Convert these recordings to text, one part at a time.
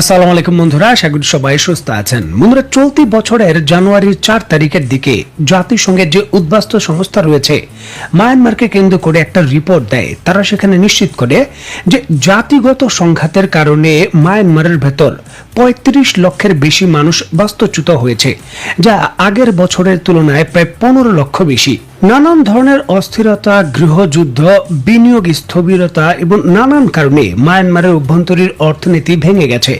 আসসালামু আলাইকুম বন্ধুরা, আশা করি সবাই সুস্থ আছেন। বন্ধুরা, চলতি বছরের জানুয়ারির চার তারিখের দিকে জাতিসংঘের যে উদ্বাস্ত সংস্থা রয়েছে, মায়ানমারকে কেন্দ্র করে একটা রিপোর্ট দেয়। তারা সেখানে নিশ্চিত করে যে জাতিগত সংঘাতের কারণে মায়ানমারের ভেতর পঁয়ত্রিশ লক্ষের বেশি মানুষ বাস্তুচ্যুত হয়েছে, যা আগের বছরের তুলনায় প্রায় পনেরো লক্ষ বেশি। নানান ধরনের অস্থিরতা, গৃহযুদ্ধ, বিনিয়োগ স্থবিরতা এবং নানান কারণে মায়ানমারের অভ্যন্তরীণ অর্থনীতি ভেঙে গেছে।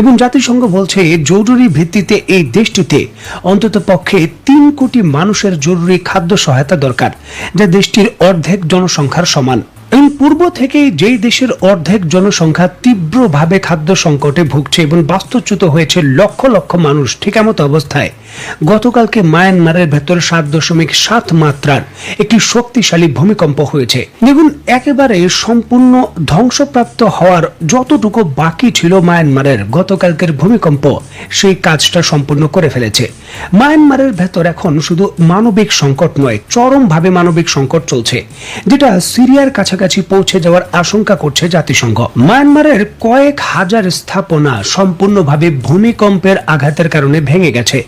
এবং জাতিসংঘ বলছে, জরুরি ভিত্তিতে এই দেশটিতে অন্তত পক্ষে তিন কোটি মানুষের জরুরি খাদ্য সহায়তা দরকার, যা দেশটির অর্ধেক জনসংখ্যার সমান। এবং পূর্ব থেকেই যেই দেশের অর্ধেক জনসংখ্যা তীব্রভাবে খাদ্য সংকটে ভুগছে এবং বাস্তুচ্যুত হয়েছে লক্ষ লক্ষ মানুষ, ঠিক এমত অবস্থায়। গতকালকে মায়ানমারের ভেতর সাত দশমিক সাত মাত্রার একটি শক্তিশালী ভূমিকম্প হয়েছে। দেখুন, একেবারে সম্পূর্ণ ধ্বংসপ্রাপ্ত হওয়ার যতটুকু বাকি ছিল মায়ানমারের গতকালকের ভূমিকম্প, সেই কাজটা সম্পূর্ণ করে ফেলেছে। মায়ানমারের ভেতর এখন শুধু মানবিক সংকট নয়, চরমভাবে মানবিক সংকট চলছে। যেটা সিরিয়ার কাছাকাছি পৌঁছে যাওয়ার আশঙ্কা করছে জাতিসংঘ। মায়ানমারের কয়েক হাজার স্থাপনা সম্পূর্ণভাবে ভূমিকম্পের আঘাতের কারণে ভেঙে গেছে,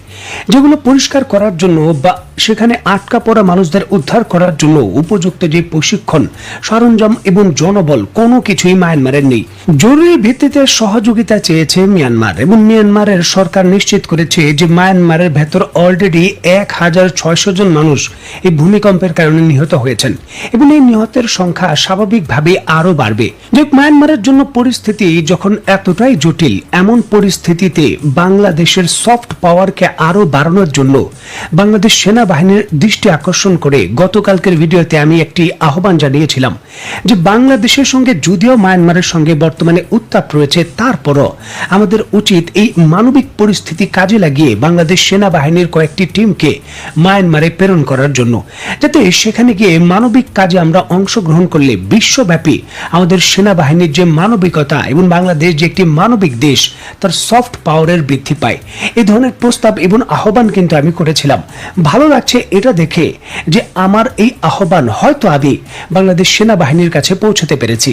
যেগুলো পরিষ্কার করার জন্য বা সেখানে আটকা পড়া মানুষদের উদ্ধার করার জন্য উপযুক্ত যে প্রশিক্ষণ, সরঞ্জাম এবং জনবল, কোনো কিছুই মায়ানমারের নেই। জরুরি ভিত্তিতে সহযোগিতা চেয়েছে মিয়ানমার এবং মিয়ানমারের সরকার নিশ্চিত করেছে যে মায়ানমারের ভেতর অলরেডি এক হাজার ছয়শো জন মানুষ এই ভূমিকম্পের কারণে নিহত হয়েছেন এবং এই নিহতের সংখ্যা স্বাভাবিকভাবে আরও বাড়বে। যে মায়ানমারের জন্য পরিস্থিতি যখন এতটাই জটিল, এমন পরিস্থিতিতে বাংলাদেশের সফট পাওয়ারকে আরও বাড়ানোর জন্য বাংলাদেশ সেনাবাহিনীর দৃষ্টি আকর্ষণ করে গতকালকের ভিডিওতে আমি একটি আহ্বান জানিয়েছিলাম যে বাংলাদেশের সঙ্গে যদিও মায়ানমারের সঙ্গে বর্তমানে উত্তাপ রয়েছে, তারপরও আমাদের উচিত এই মানবিক পরিস্থিতি কাজে লাগিয়ে বাংলাদেশ সেনাবাহিনীর কয়েকটি টিমকে মায়ানমারে প্রেরণ করার জন্য। যাতে সেখানে গিয়ে মানবিক কাজে আমরা অংশগ্রহণ করলে বিশ্বব্যাপী আমাদের সেনাবাহিনীর যে মানবিকতা এবং বাংলাদেশ যে একটি মানবিক দেশ, তার সফট পাওয়ারের বৃদ্ধি পায়। এই ধরনের প্রস্তাব এবং আহ্বান কিন্তু আমি করেছিলাম। ভালো লাগছে এটা দেখে যে আমার এই আহ্বান হয়তো আমি বাংলাদেশ সেনাবাহিনীর কাছে পৌঁছতে পেরেছি।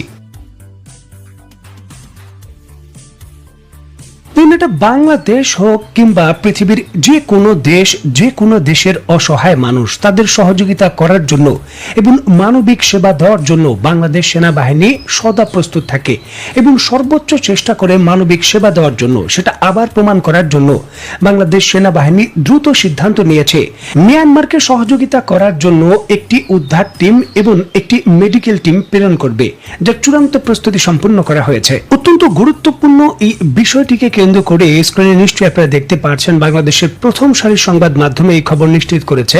দেখুন, এটা বাংলাদেশ হোক কিংবা পৃথিবীর যে কোনো দেশ যে কোনো দেশের অসহায় মানুষ তাদের সহযোগিতা করার জন্য এবং মানবিক সেবা দেওয়ার জন্য বাংলাদেশ সেনাবাহিনী সদা প্রস্তুত থাকে এবং সর্বোচ্চ চেষ্টা করে মানবিক সেবা দেওয়ার জন্য সেটা আবার প্রমাণ করার জন্য বাংলাদেশ সেনাবাহিনী দ্রুত সিদ্ধান্ত নিয়েছে। মিয়ানমারকে সহযোগিতা করার জন্য একটি উদ্ধার টিম এবং একটি মেডিকেল টিম প্রেরণ করবে যার চূড়ান্ত প্রস্তুতি সম্পন্ন করা হয়েছে। অত্যন্ত গুরুত্বপূর্ণ এই বিষয়টিকে কেন্দ্র করে স্ক্রিনে নিশ্চয়ই আপনারা দেখতে পাচ্ছেন বাংলাদেশের প্রথম সারির সংবাদ মাধ্যমে এই খবর নিশ্চিত করেছে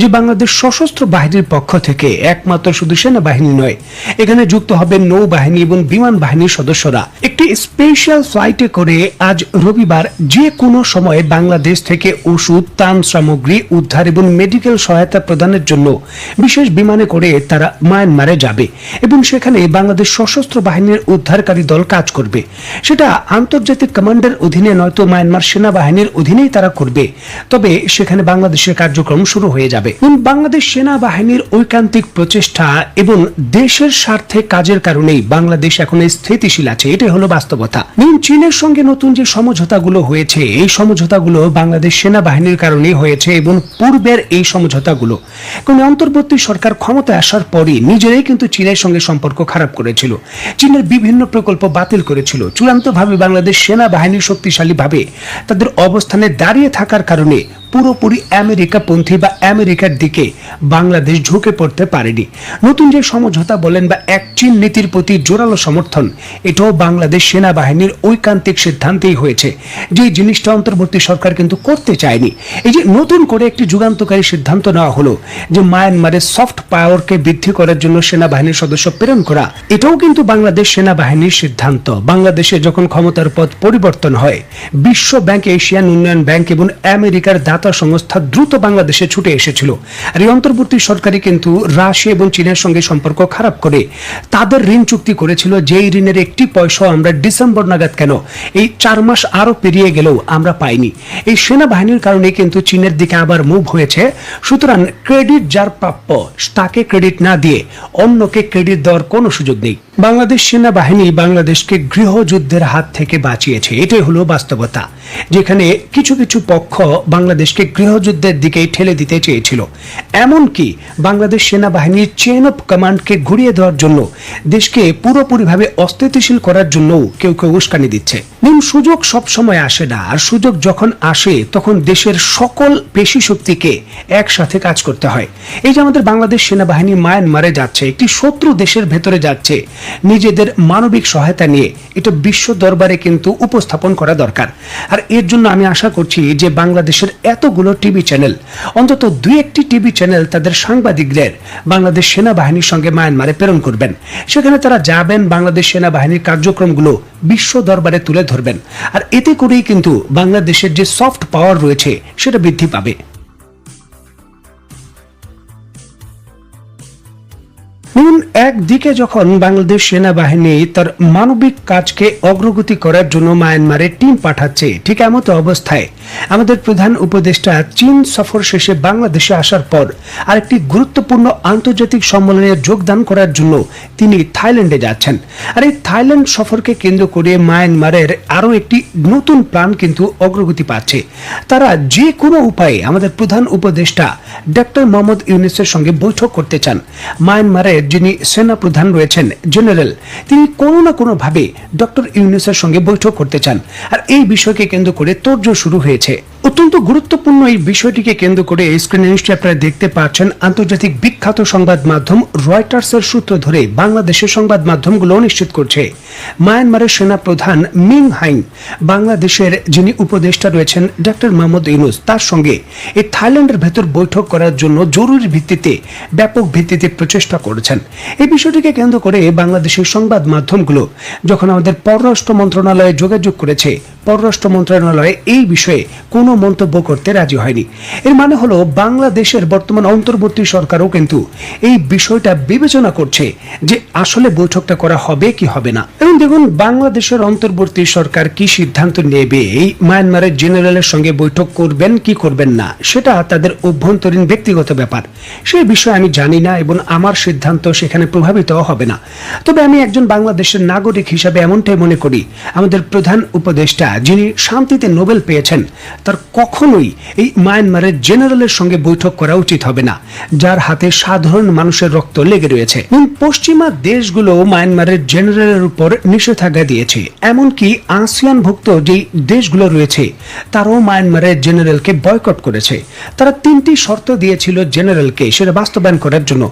যে বাংলাদেশ সশস্ত্র বাহিনীর পক্ষ থেকে একমাত্র শুধু সেনাবাহিনী নয়, এখানে যুক্ত হবে নৌবাহিনী এবং বিমান বাহিনীর সদস্যরা। একটি স্পেশাল ফ্লাইটে করে আজ রবিবার যে কোনো সময় বাংলাদেশ থেকে ওষুধ, ত্রাণ সামগ্রী, উদ্ধার এবং মেডিকেল সহায়তা প্রদানের জন্য বিশেষ বিমানে করে তারা মায়ানমারে যাবে এবং সেখানে বাংলাদেশ সশস্ত্র বাহিনীর উদ্ধারকারী দল কাজ করবে। সেটা আন্তর্জাতিক কমান্ডের অধীনে নয়তো মায়ানমার সেনাবাহিনীর অধীনেই তারা করবে। তবে সেখানে বাংলাদেশের কার্যক্রম শুরু হয়ে যাবে। বাংলাদেশ সেনাবাহিনীর ঐকান্তিক প্রচেষ্টা এবং দেশের স্বার্থে কাজের কারণেই বাংলাদেশ এখন স্থিতিশীল আছে, এটাই হলো বাস্তবতা। এবং চীনের সঙ্গে নতুন যে সমঝোতাগুলো হয়েছে, এই সমঝোতাগুলো বাংলাদেশ সেনাবাহিনীর কারণেই হয়েছে এবং পূর্বের এই সমঝোতাগুলো। কোন অন্তর্বর্তী সরকার ক্ষমতায় আসার পরই নিজেরাই কিন্তু চীনের সঙ্গে সম্পর্ক খারাপ করেছিল। চীনের বিভিন্ন প্রকল্প বাতিল করেছিল। চূড়ান্তভাবে বাংলাদেশ সেনাবাহিনী শক্তিশালীভাবে তাদের অবস্থানে দাঁড়িয়ে থাকার কারণে পুরোপুরি আমেরিকা পন্থী বা আমেরিকার দিকে বাংলাদেশ ঝুঁকে পড়তে পারেনি। নতুন যে সমঝোতা বলেন বা এক চীন নীতির প্রতি জোরালো সমর্থন, এটাও বাংলাদেশ সেনাবাহিনীর ঐকান্তিক সিদ্ধান্তেই হয়েছে। যে জিনিসটা অন্তর্বর্তী সরকার কিন্তু করতে চায়নি, এই যে নতুন করে একটি যুগান্তকারী সিদ্ধান্ত নেওয়া হলো, যে মায়ানমারের সফট পাওয়ারকে বৃদ্ধি করার জন্য সেনাবাহিনীর সদস্য প্রেরণ করা, এটাও কিন্তু বাংলাদেশ সেনাবাহিনীর সিদ্ধান্ত। বাংলাদেশে যখন ক্ষমতার পথ পরিবর্তন হয়, বিশ্ব ব্যাংক, এশিয়ান উন্নয়ন ব্যাংক এবং আমেরিকার দাতা সংস্থা দ্রুত বাংলাদেশে ছুটে এসেছিল। আর এই অন্তর্বর্তী সরকারই কিন্তু রাশিয়া এবং চীনের সঙ্গে সম্পর্ক খারাপ করে। তাদের ঋণ চুক্তি করেছিল যেই ঋণের একটি পয়সা আমরা ডিসেম্বর নাগাদ কেন? এই চার মাস আরও পেরিয়ে গেলেও আমরা পাইনি। এই সেনাবাহিনীর কারণে কিন্তু চীনের দিকে আবার মুভ হয়েছে। সুতরাং ক্রেডিট যার প্রাপ্য, তাকে ক্রেডিট না দিয়ে অন্যকে ক্রেডিট দেওয়ার কোনো সুযোগ নেই। বাংলাদেশ সেনাবাহিনী বাংলাদেশকে গৃহযুদ্ধের হাত থেকে বাঁচিয়েছে। এটাই হলো বাস্তবতা। যেখানে কিছু কিছু পক্ষ বাংলাদেশকে গৃহযুদ্ধের দিকে ঠেলে দিতে চেয়েছিল। এমনকি বাংলাদেশ সেনাবাহিনীর চেন অফ কমান্ডকে ঘুরিয়ে দেওয়ার জন্য দেশকে পুরোপুরিভাবে অস্থিতিশীল করার জন্য কেউ কেউ উস্কানি দিচ্ছে। নিম সুযোগ সব সময় আসে না, আর সুযোগ যখন আসে, তখন দেশের সকল পেশি শক্তিকে একসাথে কাজ করতে হয়। এই যে আমাদের বাংলাদেশ সেনাবাহিনী মায়ানমারে যাচ্ছে, একটি শত্রু দেশের ভেতরে যাচ্ছে, নিজেদের মানবিক সহায়তা নিয়ে এটা বিশ্ব দরবারে কিন্তু উপস্থাপন করা দরকার। আর এর জন্য আমি আশা করছি যে বাংলাদেশের এতগুলো টিভি চ্যানেল? অন্তত দুই একটি টিভি চ্যানেল তাদের সাংবাদিকদের বাংলাদেশ সেনাবাহিনীর সঙ্গে মায়ানমারে প্রেরণ করবেন। সেখানে তারা যাবেন বাংলাদেশ সেনাবাহিনীর কার্যক্রমগুলো বিশ্ব দরবারে তুলে ধরবেন। আর এতে করেই কিন্তু বাংলাদেশের যে সফট পাওয়ার রয়েছে, সেটা বৃদ্ধি পাবে। দেখুন একদিকে যখন বাংলাদেশ সেনাবাহিনী তার মানবিক কাজকে অগ্রগতি করার জন্য মায়ানমারে টিম পাঠাচ্ছে, ঠিক এমতো অবস্থায় আমাদের প্রধান উপদেষ্টা চীন সফর শেষে বাংলাদেশে আসার পর আরেকটি গুরুত্বপূর্ণ আন্তর্জাতিক সম্মেলনে যোগদান করার জন্য তিনি থাইল্যান্ডে যাচ্ছেন। আর এই থাইল্যান্ড সফরকে কেন্দ্র করে মায়ানমারের আরও একটি নতুন প্ল্যান কিন্তু অগ্রগতি পাচ্ছে। তারা যে কোনো উপায়ে আমাদের প্রধান উপদেষ্টা ডক্টর মোহাম্মদ ইউনিসের সঙ্গে বৈঠক করতে চান। মায়ানমারের যিনি সেনা প্রধান রয়েছেন, জেনারেল, তিনি কোনো না কোনো ভাবে ডক্টর ইউনিসের সঙ্গে বৈঠক করতে চান। আর এই বিষয়কে কেন্দ্র করে তোর্য শুরু হয়েছে। অত্যন্ত গুরুত্বপূর্ণ এই বিষয়টিকে কেন্দ্র করে স্ক্রিনে নিশ্চয়ই আপনারা দেখতে পাচ্ছেন আন্তর্জাতিক বিখ্যাত সংবাদ মাধ্যম রয়টার্সের সূত্র ধরে বাংলাদেশের সংবাদ মাধ্যমগুলো নিশ্চিত করছে। মায়ানমারের সেনা প্রধান মিং হাইং, বাংলাদেশের যিনি উপদেষ্টা রয়েছেন ডক্টর মোহাম্মদ ইউনুস, তার সঙ্গে এই থাইল্যান্ডের ভেতর বৈঠক করার জন্য জরুরি ভিত্তিতে, ব্যাপক ভিত্তিতে প্রচেষ্টা করেছেন। এই বিষয়টিকে কেন্দ্র করে বাংলাদেশের সংবাদ মাধ্যমগুলো যখন আমাদের পররাষ্ট্র মন্ত্রণালয়ে যোগাযোগ করেছে পররাষ্ট্র মন্ত্রণালয় এই বিষয়ে কোনো মন্তব্য করতে রাজি হয়নি। এর মানে হলো বাংলাদেশের বর্তমান অন্তর্বর্তী সরকারও কিন্তু এই বিষয়টা বিবেচনা করছে যে আসলে বৈঠকটা করা হবে কি হবে না। এবং দেখুন, বাংলাদেশের অন্তর্বর্তী সরকার কি সিদ্ধান্ত নেবে, এই মায়ানমারের জেনারেলের সঙ্গে বৈঠক করবেন কি করবেন না, সেটা তাদের অভ্যন্তরীণ ব্যক্তিগত ব্যাপার। সেই বিষয়ে আমি জানি না এবং আমার সিদ্ধান্ত সেখানে প্রভাবিত হবে না। তবে আমি একজন বাংলাদেশের নাগরিক হিসাবে এমনটাই মনে করি। আমাদের প্রধান উপদেষ্টা যিনি শান্তিতে নোবেল পেয়েছেন, তার কখনোই এই মায়ানমারের জেনারেলের সঙ্গে বৈঠক করা উচিত হবে না, যার হাতে সাধারণ মানুষের রক্ত লেগে রয়েছে। পশ্চিমা দেশগুলো মায়ানমারের জেনারেলের উপর নিষেধাজ্ঞা দিয়েছে। এমনকি আসিয়ানভুক্ত যেই দেশগুলো রয়েছে, তারাও মায়ানমারের জেনারেলকে বয়কট করেছে। তারা তিনটি শর্ত দিয়েছিল জেনারেলকে, সেটা বাস্তবায়ন করার জন্য।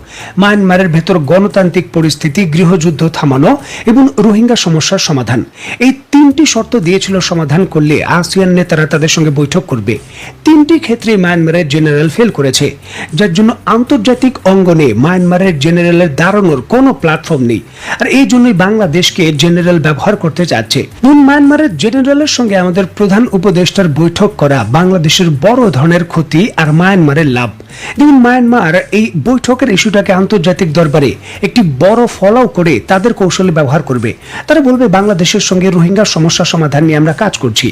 মায়ানমারের ভেতর গণতান্ত্রিক পরিস্থিতি, গৃহযুদ্ধ থামানো এবং রোহিঙ্গা সমস্যার সমাধান। এই তিনটি শর্ত দিয়েছিল সমাধান করলে আসিয়ান নেতারা তাদের সঙ্গে বৈঠক করবে। তিনটি ক্ষেত্রে মায়ানমারের জেনারেল ফেল করেছে, যার জন্য আন্তর্জাতিক অঙ্গনে মায়ানমারের জেনারেলের দাঁড়ানোর কোনো প্ল্যাটফর্ম নেই। আর এই জন্যই বাংলাদেশকে জেনারেল ব্যবহার করতে চাচ্ছে। মায়ানমারের জেনারেলের সঙ্গে আমাদের প্রধান উপদেষ্টার বৈঠক করা বাংলাদেশের বড় ধরনের ক্ষতি আর মায়ানমারের লাভ। দেখুন মায়ানমার এই বৈঠকের ইস্যুটাকে আন্তর্জাতিক দরবারে একটি বড় ফলাও করে তাদের কৌশলে ব্যবহার করবে। তারা বলবে, বাংলাদেশের সঙ্গে রোহিঙ্গা সমস্যা সমাধান নিয়ে আমরা কাজ করছি।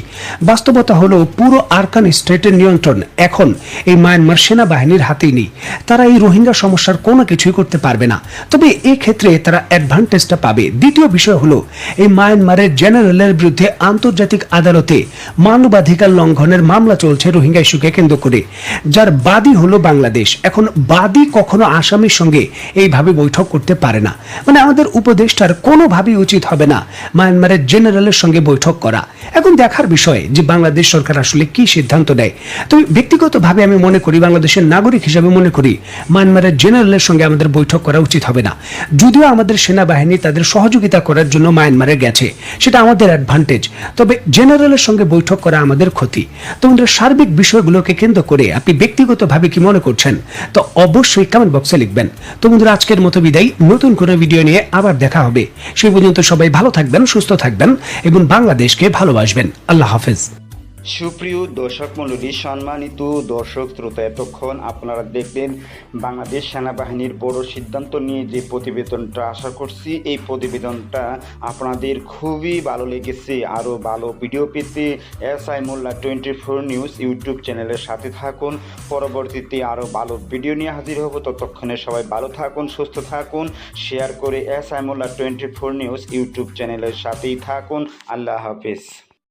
বাস্তবতা হলো পুরো আরকান স্টেটের নিয়ন্ত্রণ। এখন এই মায়ানমার সেনাবাহিনীর হাতেই নেই। তারা এই রোহিঙ্গা সমস্যার কোনো কিছুই করতে পারবে না। তবে এই ক্ষেত্রে তারা অ্যাডভান্টেজটা পাবে। দ্বিতীয় বিষয় হলো, এই মায়ানমারের জেনারেলের বিরুদ্ধে আন্তর্জাতিক আদালতে মানবাধিকার লঙ্ঘনের মামলা চলছে রোহিঙ্গা ইস্যুকে কেন্দ্র করে, যার বাদী হলো বাংলাদেশ। এখন বাদী কখনো আসামির সঙ্গে এইভাবে বৈঠক করতে পারে না। মানে আমাদের উপদেষ্টার কোনোভাবেই উচিত হবে না মায়ানমারের জেনারেলের সঙ্গে বৈঠক করা। এখন দেখার বিষয় যে বাংলাদেশ সরকার আসলে কি সিদ্ধান্ত নেয়। তবে ব্যক্তিগতভাবে আমি মনে করি, বাংলাদেশের নাগরিক হিসেবে মনে করি, মায়ানমারের জেনারেলের সঙ্গে আমাদের বৈঠক করা উচিত হবে না। যদিও আমাদের সেনাবাহিনী তাদের সহযোগিতা করার জন্য মায়ানমারে গেছে, সেটা আমাদের অ্যাডভান্টেজ তবে জেনারেলের সঙ্গে বৈঠক করা আমাদের ক্ষতি। তোমাদের সার্বিক বিষয়গুলোকে কেন্দ্র করে আপনি ব্যক্তিগতভাবে কি মনে করছেন? তো অবশ্যই কমেন্ট বক্সে লিখবেন। তো বন্ধুরা, আজকের মতো বিদায়। নতুন কোনো ভিডিও নিয়ে আবার দেখা হবে। সেই পর্যন্ত সবাই ভালো থাকবেন, সুস্থ থাকবেন এবং বাংলাদেশকে ভালোবাসবেন। আল্লাহ হাফেজ। সুপ্রিয় দর্শক মণ্ডলী, সম্মানিত দর্শক শ্রোতা, এতক্ষণ আপনারা দেখলেন বাংলাদেশ সেনাবাহিনীর বড় সিদ্ধান্ত নিয়ে যে প্রতিবেদনটা আশা করছি, এই প্রতিবেদনটা আপনাদের খুবই ভালো লেগেছে। আরও ভালো ভিডিও পেতে S I Molla twenty four news YouTube চ্যানেলের সাথে থাকুন। পরবর্তীতে আরও ভালো ভিডিও নিয়ে হাজির হব। ততক্ষণে সবাই ভালো থাকুন, সুস্থ থাকুন, শেয়ার করে S I Molla twenty four news YouTube চ্যানেলের সাথেই থাকুন। আল্লাহ হাফিজ।